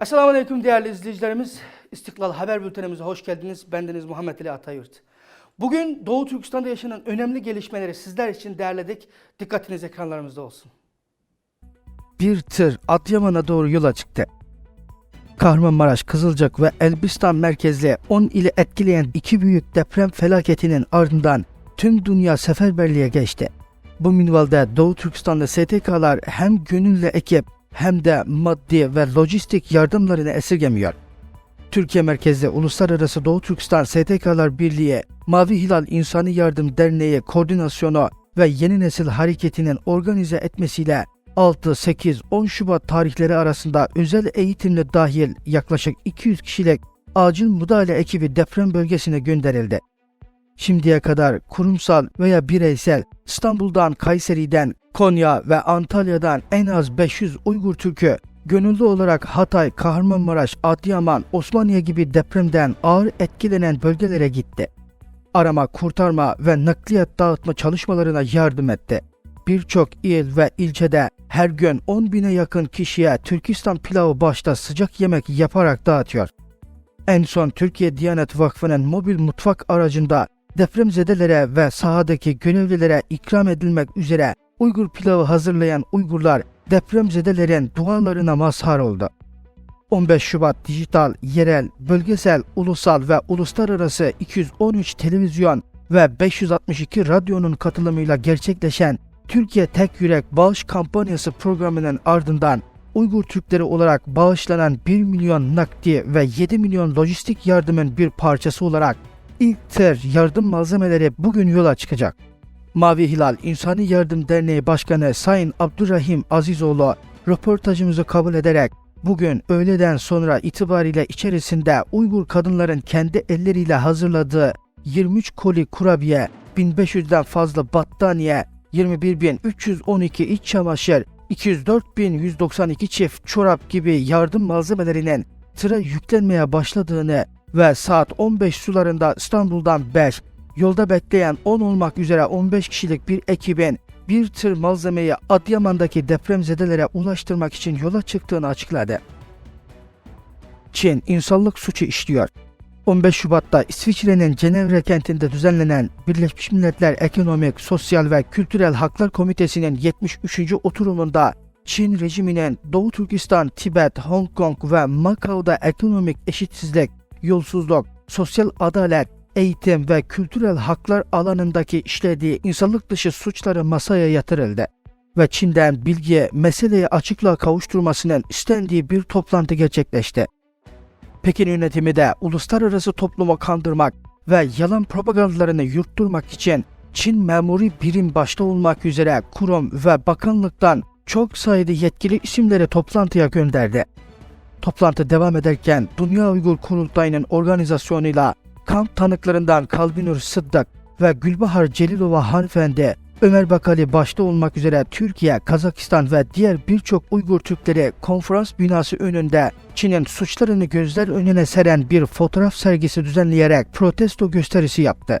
Esselamu Aleyküm değerli izleyicilerimiz. İstiklal Haber Bültenimize hoş geldiniz. Bendeniz Muhammed Ali Atayurt. Bugün Doğu Türkistan'da yaşanan önemli gelişmeleri sizler için derledik. Dikkatiniz ekranlarımızda olsun. Bir tır Adıyaman'a doğru yola çıktı. Kahramanmaraş, Kızılcık ve Elbistan merkezli 10 ili etkileyen iki büyük deprem felaketinin ardından tüm dünya seferberliğe geçti. Bu minvalde Doğu Türkistan'da STK'lar hem gönüllü ekip hem de maddi ve lojistik yardımlarını esirgemiyor. Türkiye merkezli Uluslararası Doğu Türkistan STK'lar Birliği, Mavi Hilal İnsani Yardım Derneği koordinasyonu ve Yeni Nesil Hareketi'nin organize etmesiyle 6, 8, 10 Şubat tarihleri arasında özel eğitimle dahil yaklaşık 200 kişilik acil müdahale ekibi deprem bölgesine gönderildi. Şimdiye kadar kurumsal veya bireysel İstanbul'dan, Kayseri'den, Konya ve Antalya'dan en az 500 Uygur Türk'ü gönüllü olarak Hatay, Kahramanmaraş, Adıyaman, Osmaniye gibi depremden ağır etkilenen bölgelere gitti. Arama, kurtarma ve nakliyat dağıtma çalışmalarına yardım etti. Birçok il ve ilçede her gün 10 bine yakın kişiye Türkistan pilavı başta sıcak yemek yaparak dağıtıyor. En son Türkiye Diyanet Vakfı'nın mobil mutfak aracında depremzedelere ve sahadaki görevlilere ikram edilmek üzere Uygur pilavı hazırlayan Uygurlar depremzedelerin dualarına mazhar oldu. 15 Şubat dijital, yerel, bölgesel, ulusal ve uluslararası 213 televizyon ve 562 radyonun katılımıyla gerçekleşen Türkiye Tek Yürek Bağış Kampanyası programının ardından Uygur Türkleri olarak bağışlanan 1 milyon nakdi ve 7 milyon lojistik yardımın bir parçası olarak ilk tır yardım malzemeleri bugün yola çıkacak. Mavi Hilal İnsani Yardım Derneği Başkanı Sayın Abdurrahim Azizoğlu röportajımızı kabul ederek bugün öğleden sonra itibariyle içerisinde Uygur kadınların kendi elleriyle hazırladığı 23 koli kurabiye, 1500'den fazla battaniye, 21.312 iç çamaşır, 204.192 çift çorap gibi yardım malzemelerinin tıra yüklenmeye başladığını ve saat 15 sularında İstanbul'dan 5, yolda bekleyen 10 olmak üzere 15 kişilik bir ekibin bir tır malzemeyi Adıyaman'daki depremzedelere ulaştırmak için yola çıktığını açıkladı. Çin insanlık suçu işliyor. 15 Şubat'ta İsviçre'nin Cenevre kentinde düzenlenen Birleşmiş Milletler Ekonomik, Sosyal ve Kültürel Haklar Komitesi'nin 73. oturumunda Çin rejiminin Doğu Türkistan, Tibet, Hong Kong ve Macao'da ekonomik eşitsizlik, yolsuzluk, sosyal adalet, eğitim ve kültürel haklar alanındaki işlediği insanlık dışı suçları masaya yatırıldı ve Çin'den bilgiye meseleyi açıklığa kavuşturmasının istendiği bir toplantı gerçekleşti. Pekin yönetimi de uluslararası toplumu kandırmak ve yalan propagandalarını yurtturmak için Çin memuri birim başta olmak üzere kurum ve bakanlıktan çok sayıda yetkili isimleri toplantıya gönderdi. Toplantı devam ederken Dünya Uygur Kurultayı'nın organizasyonuyla kamp tanıklarından Kalbinur Sıddak ve Gülbahar Celilova hanımefendi, Ömer Bakali başta olmak üzere Türkiye, Kazakistan ve diğer birçok Uygur Türkleri konferans binası önünde Çin'in suçlarını gözler önüne seren bir fotoğraf sergisi düzenleyerek protesto gösterisi yaptı.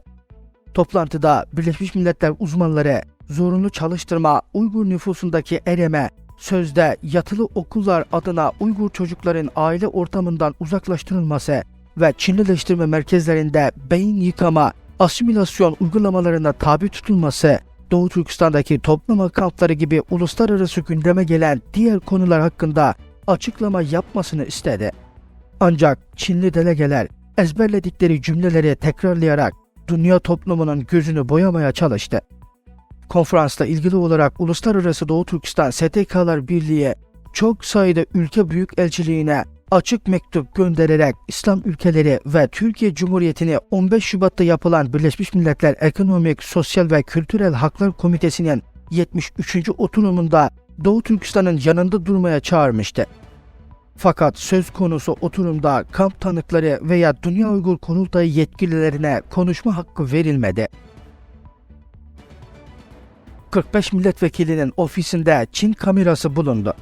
Toplantıda Birleşmiş Milletler uzmanları zorunlu çalıştırma, Uygur nüfusundaki ereme, sözde yatılı okullar adına Uygur çocukların aile ortamından uzaklaştırılması ve Çinlileştirme merkezlerinde beyin yıkama, asimilasyon uygulamalarına tabi tutulması, Doğu Türkistan'daki toplama kampları gibi uluslararası gündeme gelen diğer konular hakkında açıklama yapmasını istedi. Ancak Çinli delegeler ezberledikleri cümleleri tekrarlayarak dünya toplumunun gözünü boyamaya çalıştı. Konferansla ilgili olarak Uluslararası Doğu Türkistan STK'lar Birliği çok sayıda ülke büyükelçiliğine açık mektup göndererek İslam ülkeleri ve Türkiye Cumhuriyeti'ni 15 Şubat'ta yapılan Birleşmiş Milletler Ekonomik, Sosyal ve Kültürel Haklar Komitesi'nin 73. oturumunda Doğu Türkistan'ın yanında durmaya çağırmıştı. Fakat söz konusu oturumda kamp tanıkları veya Dünya Uygur Kurultayı yetkililerine konuşma hakkı verilmedi. 45 milletvekilinin ofisinde Çin kamerası bulundu.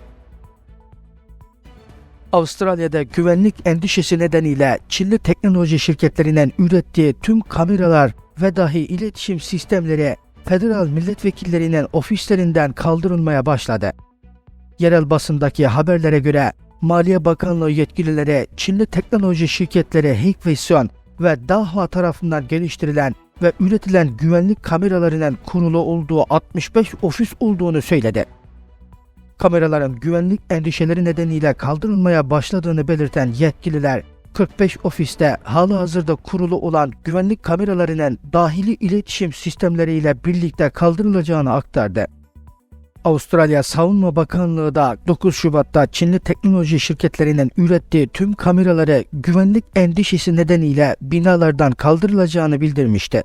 Avustralya'da güvenlik endişesi nedeniyle Çinli teknoloji şirketlerinin ürettiği tüm kameralar ve dahi iletişim sistemleri federal milletvekillerinin ofislerinden kaldırılmaya başladı. Yerel basındaki haberlere göre Maliye Bakanlığı yetkilileri Çinli teknoloji şirketleri Hikvision ve Dahua tarafından geliştirilen ve üretilen güvenlik kameralarının kurulu olduğu 65 ofis olduğunu söyledi. Kameraların güvenlik endişeleri nedeniyle kaldırılmaya başladığını belirten yetkililer 45 ofiste halı hazırda kurulu olan güvenlik kameralarının dahili iletişim sistemleriyle birlikte kaldırılacağını aktardı. Avustralya Savunma Bakanlığı da 9 Şubat'ta Çinli teknoloji şirketlerinin ürettiği tüm kameraları güvenlik endişesi nedeniyle binalardan kaldırılacağını bildirmişti.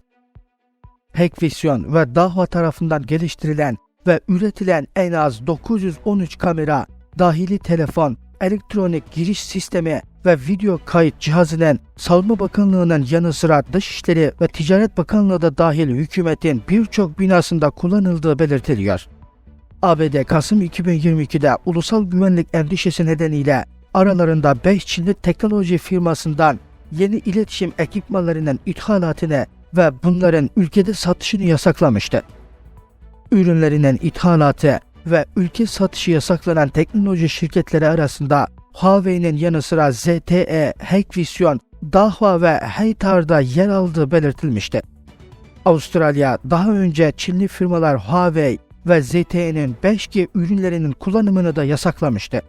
Hikvision ve Dahua tarafından geliştirilen ve üretilen en az 913 kamera, dahili telefon, elektronik giriş sistemi ve video kayıt cihazının Savunma Bakanlığı'nın yanı sıra Dışişleri ve Ticaret Bakanlığı da dahil hükümetin birçok binasında kullanıldığı belirtiliyor. ABD Kasım 2022'de ulusal güvenlik endişesi nedeniyle aralarında 5 Çinli teknoloji firmasından yeni iletişim ekipmanlarının ithalatını ve bunların ülkede satışını yasaklamıştı. Ürünlerinin ithalatı ve ülke satışı yasaklanan teknoloji şirketleri arasında Huawei'nin yanı sıra ZTE, Hikvision, Dahua ve Heytar'da yer aldığı belirtilmişti. Avustralya daha önce Çinli firmalar Huawei ve ZTE'nin 5G ürünlerinin kullanımını da yasaklamıştı.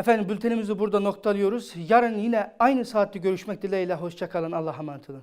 Efendim bültenimizi burada noktalıyoruz. Yarın yine aynı saatte görüşmek dileğiyle. Hoşçakalın. Allah'a emanet olun.